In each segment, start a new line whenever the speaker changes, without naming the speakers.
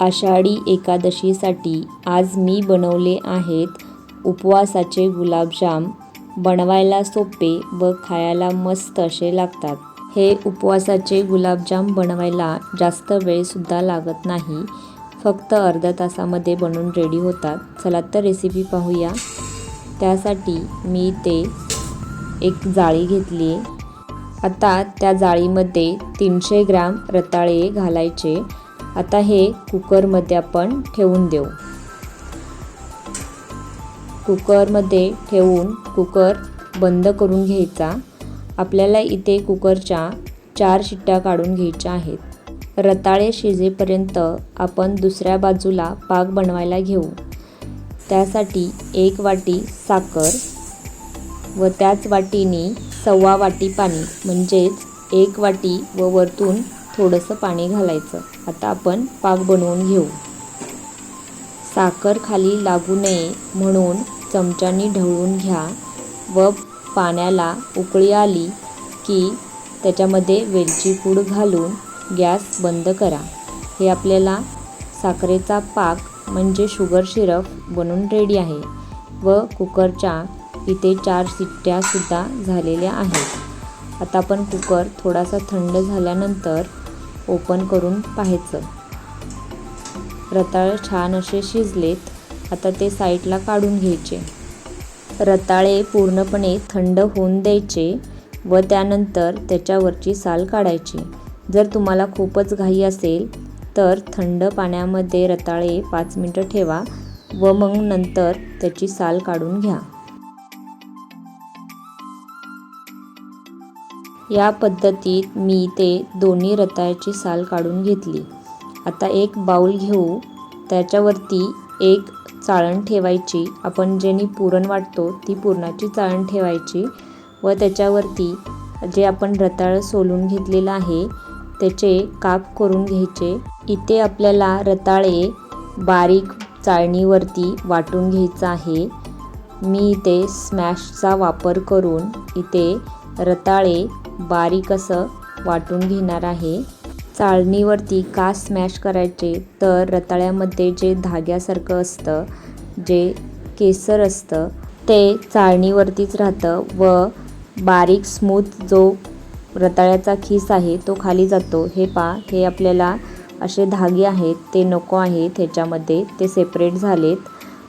आषाढी एकादशीसाठी आज मी बनवले आहेत उपवासाचे गुलाबजाम. बनवायला सोपे व खायला मस्त असे लागतात. हे उपवासाचे गुलाबजाम बनवायला जास्त वेळसुद्धा लागत नाही. फक्त अर्ध्या तासामध्ये बनून रेडी होतात. चला तर रेसिपी पाहूया. त्यासाठी मी ते एक जाळी घेतली. आहे आता त्या जाळीमध्ये तीनशे ग्राम रताळे घालायचे. आता हे कुकरमध्ये आपण ठेवून देऊ. कुकरमध्ये ठेवून कुकर बंद करून घ्यायचा. आपल्याला इथे कुकरच्या चार शिट्ट्या काढून घ्यायच्या आहेत. रताळे शिजेपर्यंत आपण दुसऱ्या बाजूला पाक बनवायला घेऊ. त्यासाठी एक वाटी साखर व त्याच वाटीने सव्वा वाटी पाणी म्हणजेच एक वाटी व वरतून थोडंसं पाणी घालायचं. आता आपण पाक बनवून घेऊ. साखर खाली लागू नये म्हणून चमच्यानी ढवळून घ्या व पाण्याला उकळी आली की त्याच्यामध्ये वेलची पूड घालून गॅस बंद करा. हे आपल्याला साखरेचा पाक म्हणजे शुगर सिरप बनून रेडी आहे व कुकरच्या इथे चार शिट्ट्यासुद्धा झालेल्या आहेत. आता आपण कुकर थोडासा थंड झाल्यानंतर ओपन करून पाहायचं. रताळे छान असे शिजलेत आता ते साईडला काढून घ्यायचे. रताळे पूर्णपणे थंड होऊन द्यायचे व त्यानंतर त्याच्यावरची साल काढायची. जर तुम्हाला खूपच घाई असेल तर थंड पाण्यामध्ये रताळे पाच मिनटं ठेवा व मग नंतर त्याची साल काढून घ्या. या पद्धतीत मी ते दोन्ही रताळ्याची साल काढून घेतली. आता एक बाऊल घेऊ. त्याच्यावरती एक चाळण ठेवायची. आपण ज्यानी पुरण वाटतो ती पुरणाची चाळण ठेवायची व त्याच्यावरती जे आपण रताळं सोलून घेतलेलं आहे त्याचे काप करून घ्यायचे. इथे आपल्याला रताळे बारीक चाळणीवरती वाटून घ्यायचं आहे. मी इथे स्मॅशचा वापर करून इथे रताळे बारीक असं वाटून घेणार आहे. चाळणीवरती का स्मॅश करायचे तर रताळ्यामध्ये जे धाग्यासारखं असतं जे केसर असतं ते चाळणीवरतीच राहतं व बारीक स्मूथ जो रताळ्याचा खीस आहे तो खाली जातो. हे पा हे आपल्याला असे धागे आहेत ते नको आहेत ह्याच्यामध्ये ते सेपरेट झालेत.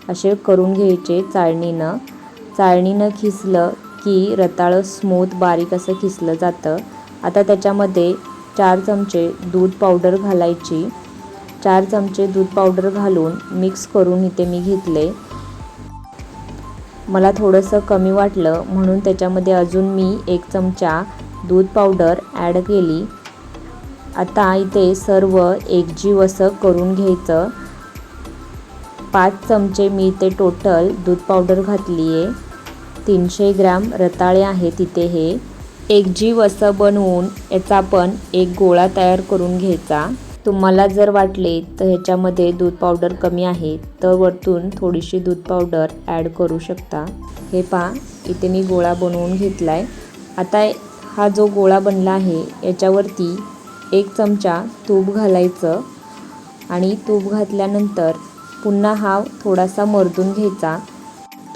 असे करून घ्यायचे चाळणीनं. चाळणीनं खिसलं की रताळं स्मूथ बारीक असं खिसलं जातं. आता त्याच्यामध्ये चार चमचे दूध पावडर घालायची. चार चमचे दूध पावडर घालून मिक्स करून इथे मी घेतले. मला थोडंसं कमी वाटलं म्हणून त्याच्यामध्ये अजून मी एक चमचा दूध पावडर ॲड केली. आता इथे सर्व एकजीव असं करून घ्यायचं. पाच चमचे मी इथे टोटल दूध पावडर घातली आहे तीनशे ग्रॅम रताळे आहेत तिथे हे. एक जीव असं बनवून याचा आपण एक गोळा तयार करून घ्यायचा. तुम्हाला जर वाटले तर ह्याच्यामध्ये दूध पावडर कमी आहे तर वरतून थोडीशी दूध पावडर ॲड करू शकता. हे पहा इथे मी गोळा बनवून घेतला आहे आता हा जो गोळा बनला आहे याच्यावरती एक चमचा तूप घालायचं आणि तूप घातल्यानंतर पुन्हा हा थोडासा मर्दून घ्यायचा.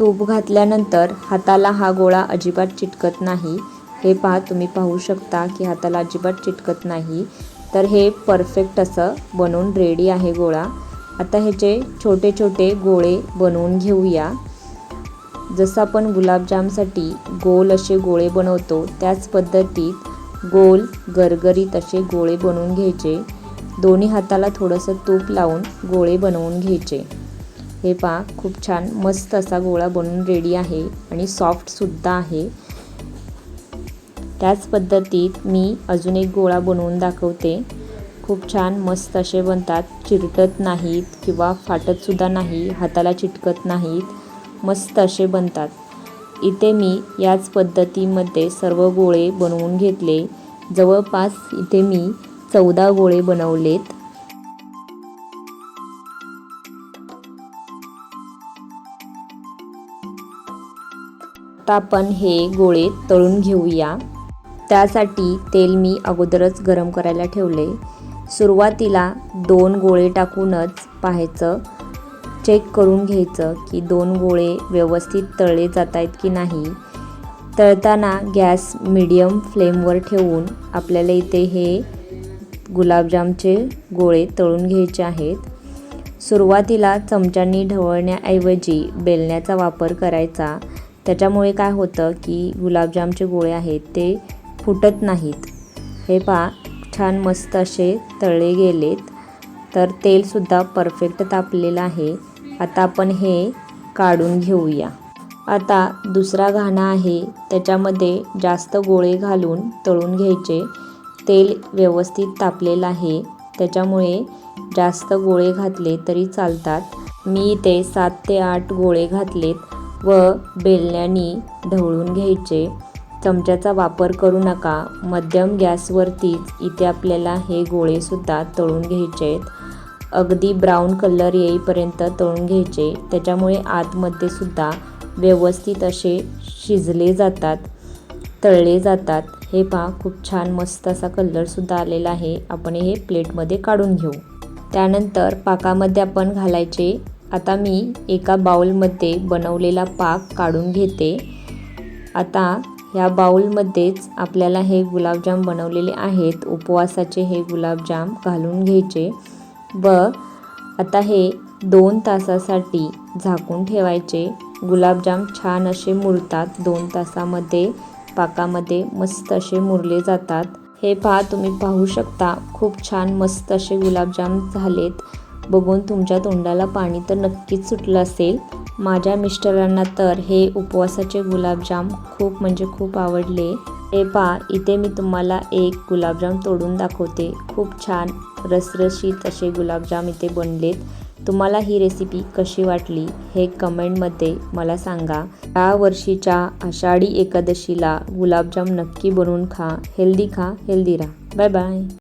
तूप घातल्यानंतर हाताला हा गोळा अजिबात चिटकत नाही. हे पहा तुम्ही पाहू शकता की हाताला अजिबात चिटकत नाही. तर हे परफेक्ट असं बनवून रेडी आहे गोळा. आता ह्याचे छोटे छोटे गोळे बनवून घेऊया. जसं आपण गुलाबजामसाठी गोल असे गोळे बनवतो त्याच पद्धतीत गोल गरगरीत असे गोळे बनवून घ्यायचे. दोन्ही हाताला थोडंसं तूप लावून गोळे बनवून घ्यायचे. हे पहा खूप छान. मस्त असा गोळा बनवून रेडी आहे आणि सॉफ्टसुद्धा आहे. त्याच पद्धतीत मी अजून एक गोळा बनवून दाखवते. खूप छान मस्त असे बनतात. चिरटत नाहीत किंवा फाटतसुद्धा नाही हाताला चिटकत नाहीत. मस्त असे बनतात. इथे मी याच पद्धतीमध्ये सर्व गोळे बनवून घेतले. जवळपास इथे मी चौदा गोळे बनवलेत. आता आपण हे गोळे तळून घेऊया. त्यासाठी तेल मी अगोदरच गरम करायला ठेवले. सुरुवातीला दोन गोळे टाकूनच पाहायचं. चेक करून घ्यायचं की दोन गोळे व्यवस्थित तळले जात आहेत की नाही. तळताना गॅस मिडियम फ्लेमवर ठेवून आपल्याला इथे हे गुलाबजामचे गोळे तळून घ्यायचे आहेत. सुरुवातीला चमच्यांनी ढवळण्याऐवजी बेलण्याचा वापर करायचा. त्याच्यामुळे काय होतं की गुलाबजामचे गोळे आहेत ते फुटत नाहीत. हे पहा छान मस्त असे तळले गेलेत. तर तेलसुद्धा परफेक्ट तापलेलं आहे. आता आपण हे काढून घेऊया. आता दुसरा घाणा आहे त्याच्यामध्ये जास्त गोळे घालून तळून घ्यायचे. तेल व्यवस्थित तापलेलं आहे त्याच्यामुळे जास्त गोळे घातले तरी चालतात. मी इथे सात ते आठ गोळे घातलेत. व बेलण्यानी ढवळून घ्यायचे. चमच्याचा वापर करू नका. मध्यम गॅसवरतीच इथे आपल्याला हे गोळेसुद्धा तळून घ्यायचे आहेत. अगदी ब्राऊन कलर येईपर्यंत तळून घ्यायचे. त्याच्यामुळे आतमध्ये सुद्धा व्यवस्थित असे शिजले जातात तळले जातात. हे पहा खूप छान मस्त असा कलरसुद्धा आलेला आहे. आपण हे प्लेटमध्ये काढून घेऊ. त्यानंतर पाकामध्ये आपण घालायचे आता मी एका बाउलमध्ये बनवलेला पाक काढून घेते. आता ह्या बाउलमध्येच आपल्याला हे गुलाबजाम बनवलेले आहेत. उपवासाचे हे गुलाबजाम घालून घ्यायचे. व आता हे दोन तासासाठी झाकून ठेवायचे. गुलाबजाम छान असे मुरतात. दोन तासामध्ये पाकामध्ये मस्त असे मुरले जातात. हे पहा तुम्ही पाहू शकता खूप छान मस्त असे गुलाबजाम झालेत. बघून तुमच्या तोंडाला पाणी तर नक्कीच सुटलं असेल. माझ्या मिस्टरांना तर हे उपवासाचे गुलाबजाम खूप म्हणजे खूप आवडले. हे पहा इथे मी तुम्हाला एक गुलाबजाम तोडून दाखवते. खूप छान रसरशीत असे गुलाबजाम इथे बनलेत. तुम्हाला ही रेसिपी कशी वाटली हे कमेंटमध्ये मला सांगा. या वर्षीच्या आषाढी एकादशीला गुलाबजाम नक्की बनवून खा. हेल्दी खा हेल्दी राहा. Bye bye